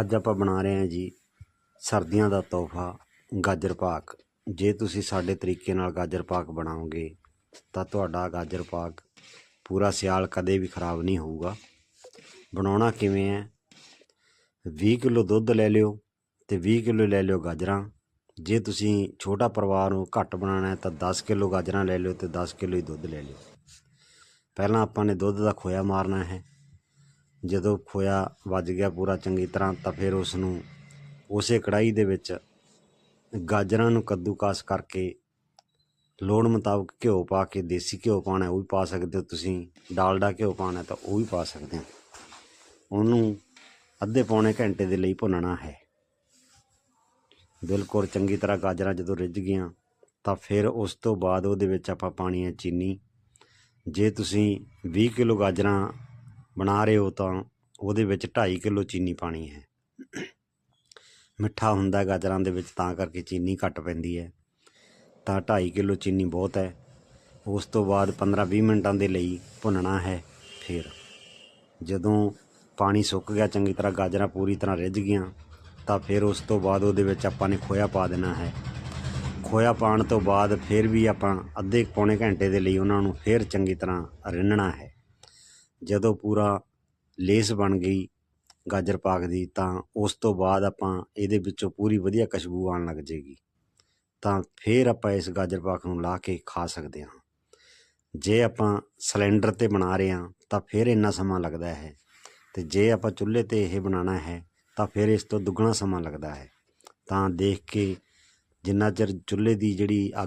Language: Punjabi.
ਅੱਜ ਆਪਾਂ ਬਣਾ ਰਹੇ ਹਾਂ ਜੀ ਸਰਦੀਆਂ ਦਾ ਤੋਹਫਾ, ਗਾਜਰ ਪਾਕ। ਜੇ ਤੁਸੀਂ ਸਾਡੇ ਤਰੀਕੇ ਨਾਲ ਗਾਜਰ ਪਾਕ ਬਣਾਓਗੇ, ਤਾਂ ਤੁਹਾਡਾ ਗਾਜਰ ਪਾਕ ਪੂਰਾ ਸਿਆਲ ਕਦੇ ਵੀ ਖਰਾਬ ਨਹੀਂ ਹੋਊਗਾ। ਬਣਾਉਣਾ ਕਿਵੇਂ ਹੈ? 20 ਕਿਲੋ ਦੁੱਧ ਲੈ ਲਿਓ ਤੇ 20 ਕਿਲੋ ਲੈ ਲਿਓ ਗਾਜਰਾਂ। ਜੇ ਤੁਸੀਂ ਛੋਟਾ ਪਰਿਵਾਰ ਨੂੰ ਘੱਟ ਬਣਾਉਣਾ ਹੈ, ਤਾਂ 10 ਕਿਲੋ ਗਾਜਰਾਂ ਲੈ ਲਿਓ ਤੇ 10 ਕਿਲੋ ਹੀ ਦੁੱਧ ਲੈ ਲਿਓ। ਪਹਿਲਾਂ ਆਪਾਂ ਨੇ ਦੁੱਧ ਦਾ ਖੋਇਆ ਮਾਰਨਾ ਹੈ। ਜਦੋਂ ਖੋਇਆ, ਵੱਜ ਗਿਆ ਪੂਰਾ ਚੰਗੀ ਤਰ੍ਹਾਂ, ਤਾਂ ਫਿਰ ਉਸ ਨੂੰ ਉਸੇ ਕੜਾਹੀ ਦੇ ਵਿੱਚ ਗਾਜਰਾਂ ਨੂੰ ਕੱਦੂਕਾਸ ਕਰਕੇ ਲੋੜ ਮੁਤਾਬਕ ਘਿਓ ਪਾ ਕੇ, ਦੇਸੀ ਘਿਓ ਪਾਣਾ ਉਹ ਵੀ ਪਾ ਸਕਦੇ ਹੋ ਤੁਸੀਂ। ਡਾਲਡਾ ਘਿਓ ਪਾਣਾ ਤਾਂ ਉਹ ਵੀ ਪਾ ਸਕਦੇ ਹੋ। ਉਹਨੂੰ ਅੱਧੇ ਪੌਣੇ ਘੰਟੇ ਦੇ ਲਈ ਭੁੰਨਣਾ ਹੈ। ਬਿਲਕੁਲ ਚੰਗੀ ਤਰ੍ਹਾਂ ਗਾਜਰਾਂ ਜਦੋਂ ਰਿੱਝ ਗਈਆਂ, ਤਾਂ ਫਿਰ ਉਸ ਤੋਂ ਬਾਅਦ ਉਹਦੇ ਵਿੱਚ ਆਪਾਂ ਪਾਣੀ ਹੈ ਚੀਨੀ। ਜੇ ਤੁਸੀਂ 20 ਕਿਲੋ ਗਾਜਰਾਂ ਬਣਾ ਰਹੇ ਹੋ ਤਾਂ ਉਹਦੇ ਵਿੱਚ 2.5 ਕਿਲੋ ਚੀਨੀ ਪਾਣੀ ਹੈ। ਮਿੱਠਾ ਹੁੰਦਾ ਗਾਜਰਾਂ ਦੇ ਵਿੱਚ ਤਾਂ ਕਰਕੇ ਚੀਨੀ ਘੱਟ ਪੈਂਦੀ ਹੈ। ਤਾਂ 2.5 ਕਿਲੋ ਚੀਨੀ ਬਹੁਤ ਹੈ। ਉਸ ਤੋਂ ਬਾਅਦ 15-20 ਮਿੰਟਾਂ ਦੇ ਲਈ ਭੁੰਨਣਾ ਹੈ ਫਿਰ। ਜਦੋਂ ਪਾਣੀ ਸੁੱਕ ਗਿਆ, ਚੰਗੀ ਤਰ੍ਹਾਂ ਗਾਜਰਾਂ ਪੂਰੀ ਤਰ੍ਹਾਂ ਰਿੱਝ ਗਈਆਂ, ਤਾਂ ਫਿਰ ਉਸ ਤੋਂ ਬਾਅਦ ਉਹਦੇ ਵਿੱਚ ਆਪਾਂ ਨੇ ਖੋਇਆ ਪਾ ਦੇਣਾ ਹੈ। ਖੋਇਆ ਪਾਉਣ ਤੋਂ ਬਾਅਦ ਫਿਰ ਵੀ ਆਪਾਂ ਅੱਧੇ ਪੌਣੇ ਘੰਟੇ ਦੇ ਲਈ ਉਹਨਾਂ ਨੂੰ ਫਿਰ ਚੰਗੀ ਤਰ੍ਹਾਂ ਰਿੰਨਣਾ ਹੈ। ਜਦੋਂ ਪੂਰਾ ਲੇਸ ਬਣ ਗਈ ਗਾਜਰ ਪਾਕ ਦੀ, ਤਾਂ ਉਸ ਤੋਂ ਬਾਅਦ ਆਪਾਂ ਇਹਦੇ ਵਿੱਚੋਂ ਪੂਰੀ ਵਧੀਆ ਖੁਸ਼ਬੂ ਆਉਣ ਲੱਗ ਜੇਗੀ ਤਾਂ ਫਿਰ ਆਪਾਂ ਇਸ ਗਾਜਰ ਪਾਕ ਨੂੰ ਲਾ ਕੇ ਖਾ ਸਕਦੇ ਹਾਂ। ਜੇ ਆਪਾਂ ਸਿਲੰਡਰ ਤੇ ਬਣਾ ਰਹੇ ਹਾਂ, ਤਾਂ ਫਿਰ ਇੰਨਾ ਸਮਾਂ ਲੱਗਦਾ ਹੈ। ਤੇ ਜੇ ਆਪਾਂ ਚੁੱਲ੍ਹੇ ਤੇ ਇਹ ਬਣਾਉਣਾ ਹੈ, ਤਾਂ ਫਿਰ ਇਸ ਤੋਂ ਦੁੱਗਣਾ ਸਮਾਂ ਲੱਗਦਾ ਹੈ। ਤਾਂ ਦੇਖ ਕੇ ਜਿੰਨਾ ਚਿਰ ਚੁੱਲ੍ਹੇ ਦੀ ਜਿਹੜੀ ਅੱਗ